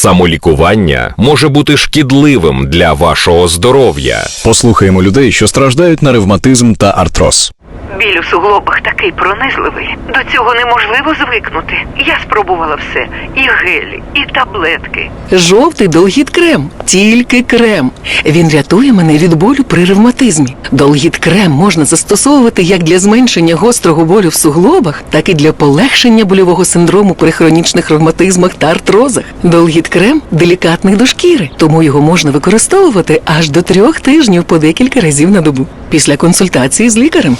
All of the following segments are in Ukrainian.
Самолікування може бути шкідливим для вашого здоров'я. Послухаємо людей, що страждають на ревматизм та артроз. Біль у суглобах такий пронизливий. До цього неможливо звикнути. Я спробувала все: і гелі, і таблетки. Жовтий долгіт крем, тільки крем. Він рятує мене від болю при ревматизмі. Долгіт крем можна застосовувати як для зменшення гострого болю в суглобах, так і для полегшення больового синдрому при хронічних ревматизмах та артрозах. Долгіт крем делікатний до шкіри, тому його можна використовувати аж до трьох тижнів по декілька разів на добу після консультації з лікарем.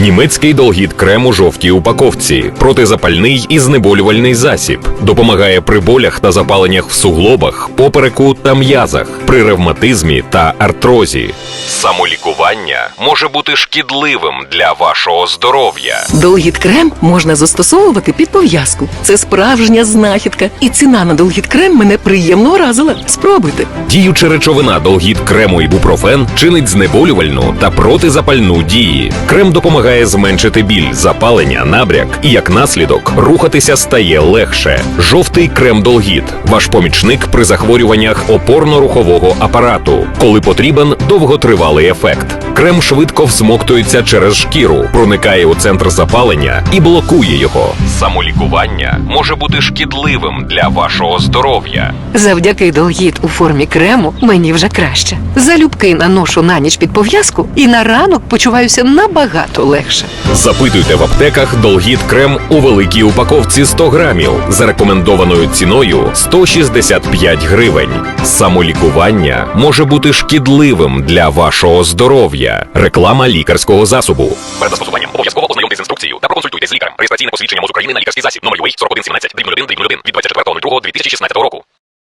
Німецький долгіт крем у жовтій упаковці, протизапальний і знеболювальний засіб, допомагає при болях та запаленнях в суглобах, попереку та м'язах, при ревматизмі та артрозі. Самолікування може бути шкідливим для вашого здоров'я. Долгіт крем можна застосовувати під пов'язку. Це справжня знахідка, і ціна на долгіт крем мене приємно вразила. Спробуйте. Діюча речовина долгіт крему ібупрофен чинить знеболювальну та протизапальну дії. Крем допомагає зменшити біль, запалення, набряк і як наслідок рухатися стає легше. Жовтий крем долгіт ваш помічник при захворюваннях опорно-рухового апарату, коли потрібен довготривалий ефект. Крем швидко всмоктується через шкіру, проникає у центр запалення і блокує його. Самолікування може бути шкідливим для вашого здоров'я. Завдяки долгіт у формі крему мені вже краще. Залюбки наношу на ніч під пов'язку і на ранок почуваюся набагато легше. Запитуйте в аптеках Долгіт крем у великій упаковці 100 грамів за рекомендованою ціною 165 гривень. Самолікування може бути шкідливим для вашого здоров'я. Реклама лікарського засобу. Перед застосуванням обов'язково ознайомтесь з інструкцією та проконсультуйтесь з лікарем. Реєстраційне посвідчення МОЗ України на лікарський засіб номер UA 4117 1 від 24.02.2016 року.